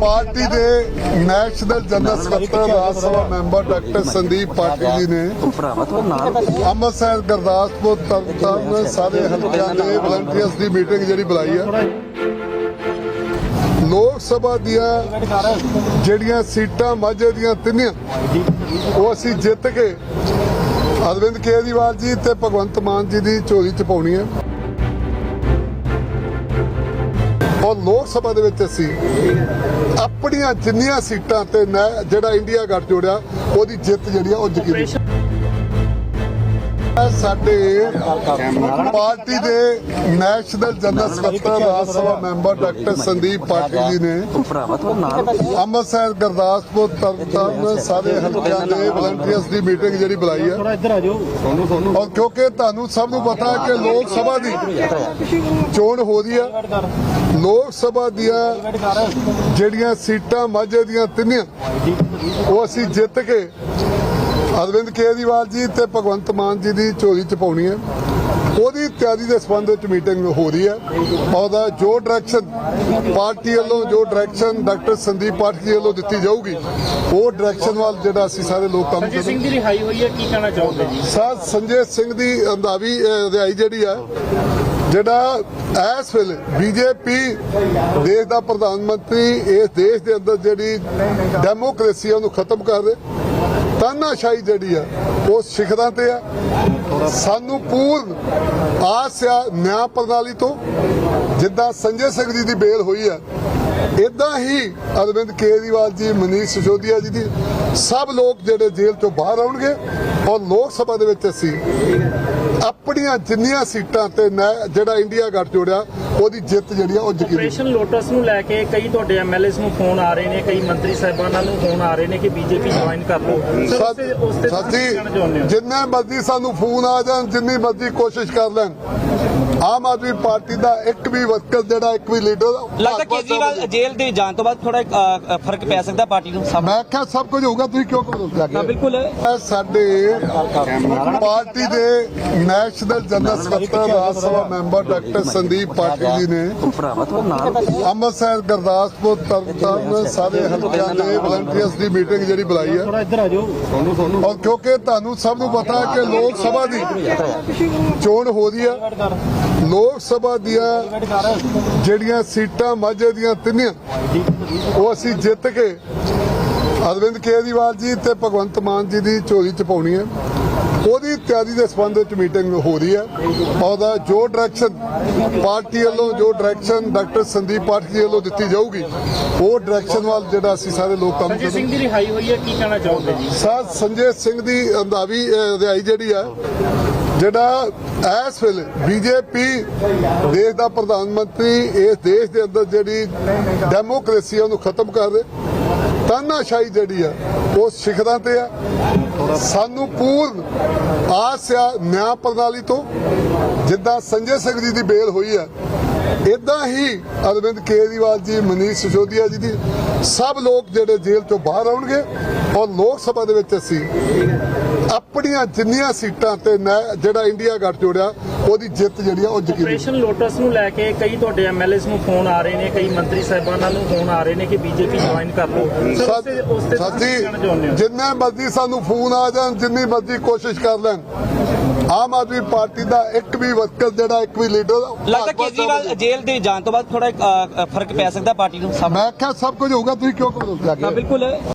Party ਦੇ national general ਸਕੱਤਰ, Rajya Sabha member doctor Sandeep Patil ji ਨੇ ਅੰਮ੍ਰਿਤਸਰ ਗੁਰਦਾਸਪੁਰ ਤਰਨਤਾਰਨ ਸਾਰੇ ਹਲਕਿਆਂ ਦੇ ਵਲੰਟੀਅਰਸ ਦੀ ਮੀਟਿੰਗ ਜਿਹੜੀ ਬੁਲਾਈ ਹੈ ਲੋਕ ਸਭਾ ਦੀਆਂ ਜਿਹੜੀਆਂ ਸੀਟਾਂ ਮਾਝੇ ਦੀਆਂ ਤਿੰਨੀਆਂ, ਉਹ ਅਸੀਂ ਜਿੱਤ ਕੇ ਅਰਵਿੰਦ ਕੇਜਰੀਵਾਲ ਜੀ ਤੇ ਭਗਵੰਤ ਮਾਨ ਜੀ ਦੀ ਝੋਲੀ ਚ ਪਾਉਣੀ ਹੈ ਔਰ ਲੋਕ ਸਭਾ ਦੇ ਵਿੱਚ ਅਸੀਂ ਆਪਣੀਆਂ ਜਿੰਨੀਆਂ ਸੀਟਾਂ ਤੇ ਨੈ- ਜਿਹੜਾ ਇੰਡੀਆ ਗੱਠ ਜੋੜਿਆ, ਉਹਦੀ ਜਿੱਤ ਜਿਹੜੀ ਆ, ਉਹ ਯਕੀਨੀ ਸਾਡੇ ਪਾਰਟੀ ਦੇ ਨੈਸ਼ਨਲ ਜਨਰਲ ਸਕੱਤਰ ਰਾਜ ਸਭਾ ਮੈਂਬਰ ਡਾਕਟਰ ਸੰਦੀਪ ਪਾਟਿਲ ਜੀ ਨੇ ਅੰਮ੍ਰਿਤਸਰ ਗੁਰਦਾਸਪੁਰ ਤਰਨਤਾਰਨ ਸਾਰੇ ਹਲਕਿਆਂ ਦੇ ਵਲੰਟੀਅਰਸ ਦੀ ਮੀਟਿੰਗ ਜਿਹੜੀ ਬੁਲਾਈ ਹੈ। ਔਰ ਕਿਉਂਕਿ ਤੁਹਾਨੂੰ ਸਭ ਨੂੰ ਪਤਾ ਹੈ ਕਿ ਲੋਕ ਸਭਾ ਦੀ ਚੋਣ ਹੋ ਰਹੀ ਹੈ। ਲੋਕ ਸਭਾ ਦੀਆਂ ਜਿਹੜੀਆਂ ਸੀਟਾਂ ਮਾਝੇ ਦੀਆਂ ਤਿੰਨੀਆਂ ਉਹ ਅਸੀਂ ਜਿੱਤ ਕੇ ਅਰਵਿੰਦ ਕੇਜਰੀਵਾਲ ਜੀ ਤੇ ਭਗਵੰਤ ਮਾਨ ਜੀ ਦੀ ਝੋਲੀ ਚ ਪਾਉਣੀ ਹੈ। ਉਹਦੀ ਤਿਆਰੀ ਦੇ ਸੰਬੰਧ ਵਿੱਚ ਮੀਟਿੰਗ ਹੋ ਰਹੀ ਹੈ। ਉਹਦਾ ਜੋ ਡਾਇਰੈਕਸ਼ਨ ਪਾਰਟੀ ਵੱਲੋਂ ਜੋ ਡਾਇਰੈਕਸ਼ਨ ਡਾਕਟਰ ਸੰਦੀਪ ਪਾਠਕ ਜੀ ਵੱਲੋਂ ਦਿੱਤੀ ਜਾਊਗੀ ਉਹ ਡਾਇਰੈਕਸ਼ਨ ਵੱਲ ਜਿਹੜਾ ਅਸੀਂ ਸਾਰੇ ਲੋਕ ਕੰਮ ਅਜੇ ਕਰਾਂਗੇ ਸਿੰਘ ਦੀ ਰਿਹਾਈ ਹੋਈ ਹੈ ਕੀ ਕਹਿਣਾ ਚਾਹੋਗੇ ਜੀ? ਸਾਧ ਸੰਜੇ ਸਿੰਘ ਦੀ ਅੰਦਾਵੀ ਰਿਹਾਈ ਜਿਹੜੀ ਆ ਜਿਹੜਾ ਇਸ ਵੇਲੇ ਬੀਜੇਪੀ ਦੇਸ਼ ਦਾ ਪ੍ਰਧਾਨ ਮੰਤਰੀ ਇਸ ਦੇਸ਼ ਦੇ ਅੰਦਰ ਜਿਹੜੀ ਡੈਮੋਕ੍ਰੇਸੀ ਉਹਨੂੰ ਖਤਮ ਕਰ ਦੇ ਤਾਨਾਸ਼ਾਹੀ ਜਿਹੜੀ ਆ, ਉਹ ਸਿਖਰਾਂ ਤੇ ਆ। ਸਾਨੂੰ ਪੂਰਨ ਆਸ ਆ ਨਿਆਂ ਪ੍ਰਣਾਲੀ ਤੋਂ, ਜਿੱਦਾਂ ਸੰਜੇ ਸਿੰਘ ਜੀ ਦੀ ਬੇਲ ਹੋਈ ਆ ਇਦਾਂ ਹੀ ਅਰਵਿੰਦ ਕੇਜਰੀਵਾਲ ਜੀ, ਮਨੀਸ਼ ਸਿਸੋਦੀਆ ਜੀ ਦੀ, ਸਭ ਲੋਕ ਜਿਹੜੇ ਜੇਲ੍ਹ ਤੋਂ ਬਾਹਰ ਆਉਣਗੇ, ਔਰ ਲੋਕ ਸਭਾ ਦੇ ਵਿੱਚ ਅਸੀਂ ਆਪਣੀਆਂ ਜਿੰਨੀਆਂ ਸੀਟਾਂ ਤੇ ਨੈ- ਜਿਹੜਾ ਇੰਡੀਆ ਗੱਠ ਜੋੜਿਆ ਉਹਦੀ ਜਿੱਤ ਜਿਹੜੀ ਆ ਉਹ ਯਕੀਨੀ ਆਪਰੇਸ਼ਨ ਲੋਟਸ ਨੂੰ ਲੈ ਕੇ ਕਈ ਤੁਹਾਡੇ ਐਮਐਲਏਸ ਨੂੰ ਫੋਨ ਆ ਰਹੇ ਨੇ ਕਈ ਮੰਤਰੀ ਸਾਹਿਬਾਨਾਂ ਨੂੰ ਫੋਨ ਆ ਰਹੇ ਨੇ ਕਿ ਬੀਜੇਪੀ ਜੁਆਇਨ ਕਰ ਲਓ। ਹੋ? ਜਿੰਨੇ ਮਰਜ਼ੀ ਸਾਨੂੰ ਫੋਨ ਆ ਜਾਣ ਜਿੰਨੀ ਮਰਜ਼ੀ ਕੋਸ਼ਿਸ਼ ਕਰ ਲੈਣ। ਆਮ ਆਦਮੀ ਪਾਰਟੀ ਦਾ ਇੱਕ ਵੀ ਵਰਕਰ ਜਿਹੜਾ ਇੱਕ ਵੀ ਲੀਡਰ ਲੱਗਦਾ ਕੇਜਰੀਵਾਲ ਜੇਲ੍ਹ ਦੇ ਜਾਣ ਤੋਂ ਬਾਅਦ ਥੋੜਾ ਫ਼ਰਕ ਪੈ ਸਕਦਾ ਪਾਰਟੀ ਨੂੰ? ਸਭ ਮੈਂ ਕਿਹਾ ਸਭ ਕੁਝ ਹੋਊਗਾ ਤੁਸੀਂ ਕਿਉਂ ਕਰੋ ਹਾਂ ਬਿਲਕੁਲ। ਸਾਡੇ ਪਾਰਟੀ ਦੇ ਨੈਸ਼ਨਲ ਜਨਰਲ ਸਕੱਤਰ ਰਾਜ ਸਭਾ ਮੈਂਬਰ ਡਾਕਟਰ ਸੰਦੀਪ ਪਾਟਿਲ ਜੀ ਨੇ ਅੰਮ੍ਰਿਤਸਰ ਗੁਰਦਾਸਪੁਰ ਤਰਨਤਾਰਨ ਸਾਰੇ ਹਲਕਿਆਂ ਦੇ ਵਲੰਟੀਅਰਸ ਦੀ ਮੀਟਿੰਗ ਜਿਹੜੀ ਬੁਲਾਈ ਹੈ ਔਰ ਕਿਉਂਕਿ ਤੁਹਾਨੂੰ ਸਭ ਨੂੰ ਪਤਾ ਹੈ ਕਿ ਲੋਕ ਸਭਾ ਦੀ ਚੋਣ ਹੋ ਰਹੀ ਹੈ ਲੋਕ ਸਭਾ ਦੀਆਂ ਜਿਹੜੀਆਂ ਸੀਟਾਂ ਮਾਝੇ ਦੀਆਂ ਤਿੰਨੀਆਂ ਉਹ ਅਸੀਂ ਜਿੱਤ ਕੇ ਅਰਵਿੰਦ ਕੇਜਰੀਵਾਲ ਜੀ ਤੇ ਭਗਵੰਤ ਮਾਨ ਜੀ ਦੀ ਝੋਲੀ ਚ ਪਾਉਣੀ ਹੈ। ਉਹਦੀ ਤਿਆਰੀ ਦੇ ਸੰਬੰਧ ਵਿੱਚ ਮੀਟਿੰਗ ਹੋ ਰਹੀ ਹੈ। ਉਹਦਾ ਜੋ ਡਾਇਰੈਕਸ਼ਨ ਪਾਰਟੀ ਵੱਲੋਂ ਜੋ ਡਾਇਰੈਕਸ਼ਨ ਡਾਕਟਰ ਸੰਦੀਪ ਪਾਠਕ ਜੀ ਵੱਲੋਂ ਦਿੱਤੀ ਜਾਊਗੀ ਉਹ ਡਾਇਰੈਕਸ਼ਨ ਵੱਲ ਜਿਹੜਾ ਅਸੀਂ ਸਾਰੇ ਲੋਕ ਕੰਮ ਅਜੇ ਸਿੰਘ ਦੀ ਰਿਹਾਈ ਹੋਈ ਹੈ ਕੀ ਕਹਿਣਾ ਚਾਹੋਗੇ ਜੀ? ਸਾਧ ਸੰਜੇ ਸਿੰਘ ਦੀ ਅੰਦਾਵੀ ਰਿਹਾਈ ਜਿਹੜੀ ਆ ਜਿਹੜਾ ਇਸ ਵੇਲੇ ਬੀਜੇਪੀ ਦੇਸ਼ ਦਾ ਪ੍ਰਧਾਨ ਮੰਤਰੀ ਇਸ ਦੇਸ਼ ਦੇ ਅੰਦਰ ਜਿਹੜੀ ਡੈਮੋਕ੍ਰੇਸੀ ਉਹਨੂੰ ਖਤਮ ਕਰ ਦੇ ਤਾਨਾਸ਼ਾਹੀ ਜਿਹੜੀ ਆ, ਉਹ ਸਿਖਰਾਂ ਤੇ ਆ। ਸਾਨੂੰ ਪੂਰਨ ਆਸ ਨਿਆਂ ਪ੍ਰਣਾਲੀ ਤੋਂ। ਜਿੱਦਾਂ ਸੰਜੇ ਸਿੰਘ ਜੀ ਦੀ ਬੇਲ ਹੋਈ ਆ ਇਦਾਂ ਹੀ ਅਰਵਿੰਦ ਕੇਜਰੀਵਾਲ ਜੀ, ਮਨੀਸ਼ ਸਿਸੋਦੀਆ ਜੀ ਦੀ ਸਭ ਲੋਕ ਜਿਹੜੇ ਜੇਲ੍ਹ ਤੋਂ ਬਾਹਰ ਆਉਣਗੇ ਔਰ ਲੋਕ ਸਭਾ ਦੇ ਵਿੱਚ ਅਸੀਂ ਆਪਣੀਆਂ ਜਿੰਨੀਆਂ ਸੀਟਾਂ ਤੇ ਜਿਹੜਾ ਇੰਡੀਆ ਗੱਠ ਜੋੜਿਆ ਉਹਦੀ ਜਿੱਤ ਜਿਹੜੀ ਆ ਉਹ ਯਕੀਨੀ ਆਪਰੇਸ਼ਨ ਲੋਟਸ ਨੂੰ ਲੈ ਕੇ ਕਈ ਤੁਹਾਡੇ ਐਮਐਲਏਸ ਨੂੰ ਫੋਨ ਆ ਰਹੇ ਨੇ ਕਈ ਮੰਤਰੀ ਸਾਹਿਬਾਨਾਂ ਨੂੰ ਫੋਨ ਆ ਰਹੇ ਨੇ ਕਿ ਬੀਜੇਪੀ ਜੁਆਇਨ ਕਰ ਲਓ। ਹੋ? ਜਿੰਨੇ ਮਰਜ਼ੀ ਸਾਨੂੰ ਫੋਨ ਆ ਜਾਣ ਜਿੰਨੀ ਮਰਜ਼ੀ ਕੋਸ਼ਿਸ਼ ਕਰ ਲੈਣ। ਆਮ ਆਦਮੀ ਪਾਰਟੀ ਦਾ ਇੱਕ ਵੀ ਵਰਕਰ ਜਿਹੜਾ ਇੱਕ ਵੀ ਲੀਡਰ ਲੱਗਦਾ ਕੇਜਰੀਵਾਲ ਜੇਲ੍ਹ ਦੇ ਜਾਣ ਤੋਂ ਬਾਅਦ ਥੋੜਾ ਫ਼ਰਕ ਪੈ ਸਕਦਾ ਪਾਰਟੀ ਨੂੰ? ਮੈਂ ਕਿਹਾ ਸਭ ਕੁਝ ਹੋਊਗਾ ਤੁਸੀਂ ਕਿਉਂ ਕਰੋ ਬਿਲਕੁਲ।